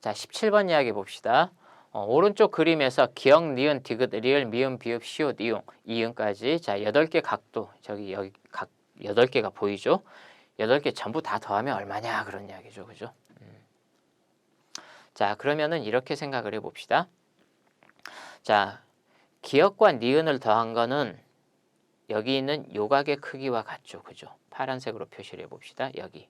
자, 17번 이야기 봅시다. 어, 오른쪽 그림에서 기억, 니은, 디귿, 리을, 미음, 비읍, 시옷, 이용, 이응까지 자, 8개 각도 저기 여기 각 8개가 보이죠? 8개 전부 다 더하면 얼마냐 그런 이야기죠. 그죠? 음. 자, 그러면은 이렇게 생각을 해 봅시다. 자, 기억과 니은을 더한 거는 여기 있는 요각의 크기와 같죠. 그죠? 파란색으로 표시를 해 봅시다. 여기.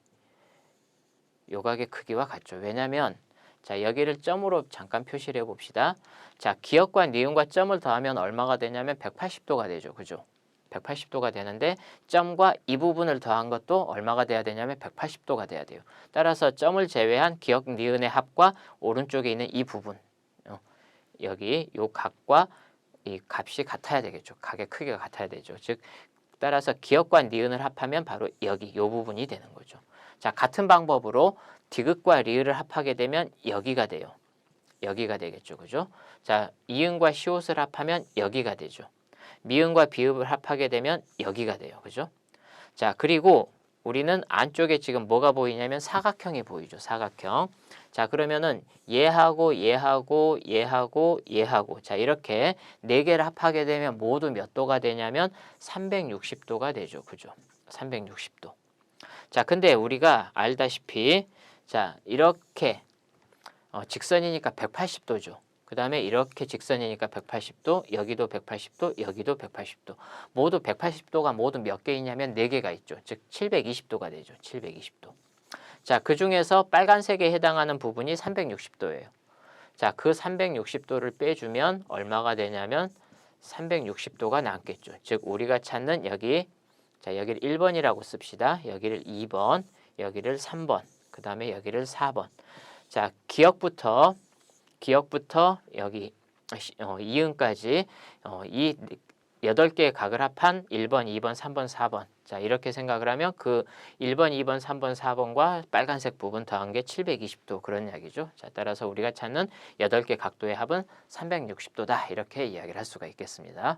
요각의 크기와 같죠. 왜냐면 자, 여기를 점으로 잠깐 표시를 해 봅시다. 자, 기억과 니은과 점을 더하면 얼마가 되냐면 180도가 되죠. 그죠? 180도가 되는데 점과 이 부분을 더한 것도 얼마가 돼야 되냐면 180도가 돼야 돼요. 따라서 점을 제외한 기억 니은의 합과 오른쪽에 있는 이 부분 어, 여기 요 각과 이 값이 같아야 되겠죠. 각의 크기가 같아야 되죠. 즉 따라서 기억과 니은을 합하면 바로 여기 요 부분이 되는 거죠. 자, 같은 방법으로 디귿과 리을을 합하게 되면 여기가 돼요. 여기가 되겠죠. 그죠? 자, 이응과 시옷을 합하면 여기가 되죠. 미응과 비읍을 합하게 되면 여기가 돼요. 그죠? 자, 그리고 우리는 안쪽에 지금 뭐가 보이냐면 사각형이 보이죠. 사각형. 자, 그러면은 얘하고 얘하고 얘하고 얘하고 자, 이렇게 네 개를 합하게 되면 모두 몇 도가 되냐면 360도가 되죠. 그죠? 360도. 자, 근데 우리가 알다시피 자, 이렇게 어, 직선이니까 180도죠. 그 다음에 이렇게 직선이니까 180도, 여기도 180도, 여기도 180도. 모두 180도가 모두 몇 개 있냐면 4개가 있죠. 즉 720도가 되죠. 720도. 자, 그 중에서 빨간색에 해당하는 부분이 360도예요. 자, 그 360도를 빼주면 얼마가 되냐면 360도가 남겠죠. 즉 우리가 찾는 여기 자, 여기를 1번이라고 씁시다. 여기를 2번, 여기를 3번, 그 다음에 여기를 4번. 자, 기억부터 기억부터 여기 어, 이응까지 어, 이 여덟 개의 각을 합한 1번, 2번, 3번, 4번. 자, 이렇게 생각을 하면 그 1번, 2번, 3번, 4번과 빨간색 부분 더한 게 720도 그런 이야기죠. 자, 따라서 우리가 찾는 여덟 개 각도의 합은 360도다. 이렇게 이야기를 할 수가 있겠습니다.